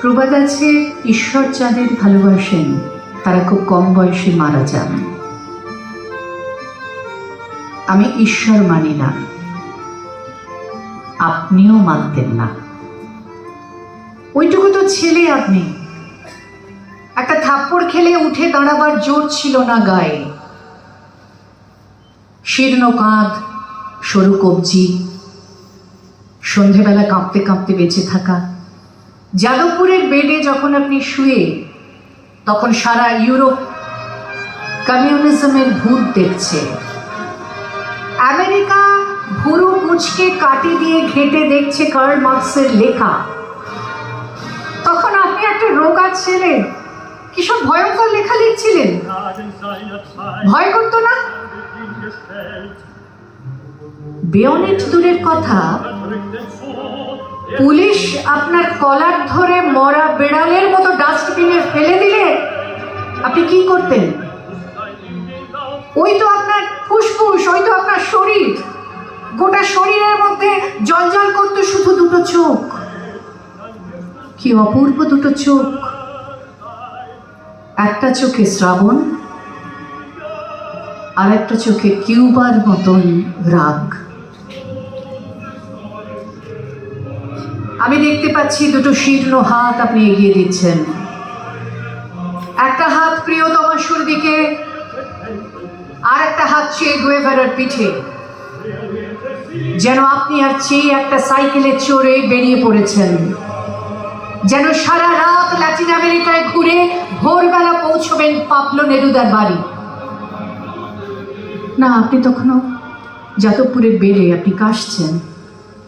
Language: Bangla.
প্রবাদ আছে, ঈশ্বর যাদের ভালোবাসেন, তারা খুব কম বয়সে মারা যান। আমি ঈশ্বর মানি না। আপনিও মানতেন না। ওইটুকু তো ছেলে আপনি। একটা থাপ্পড় খেলে উঠে দাঁড়াবার জোর ছিল না গায়ে। শীর্ণ কাঁধ, সরু কবজি, সন্ধেবেলা কাঁপতে কাঁপতে বেঁচে থাকা। যাদবপুরের বেডে যখন আপনি শুয়ে, তখন সারা ইউরোপ কমিউনিজমের ভূত দেখছে। আমেরিকা ভুরু কুচকে কাটি দিয়ে ঘেটে দেখছে কার্ল মার্কসের লেখা। তখন আপনি একটা রোগা ছেলে, কি সব ভয়ঙ্কর লেখা লিখছিলেন? ভয় করতো না? বেয়নেট দূরের কথা, পুলিশ আপনার কলার ধরে মরা বেড়ালের মতো ডাস্টবিনে ফেলে দিলে আপনি কি করতেন? ওই তো আপনার ফুসফুস, ওই তো আপনার শরীর। গোটা শরীরের মধ্যে জলজল করতো শুধু দুটো চোখ। কি অপূর্ব দুটো চোখ। একটা চোখে শ্রাবণ আর একটা চোখে কিউবার মতন রাগ। আমি দেখতে পাচ্ছি দুটো শীর্ণ হাত আপনি এগিয়ে দিচ্ছেন। একটা হাত প্রিয় প্রিয়তমাশুর দিকে, আর একটা হাত চেয়ে গুয়েভারার পিঠে। যেন আপনি আর চেয়ে একটা সাইকেলে চড়ে বেরিয়ে পড়েছেন। যেন সারা রাত ল্যাটিন আমেরিকায় ঘুরে ভোরবেলা পৌঁছবেন পাপলো নেরুদার বাড়ি। না আপনি তখনও যাদবপুরের বেড়ে আপনি কাশছেন।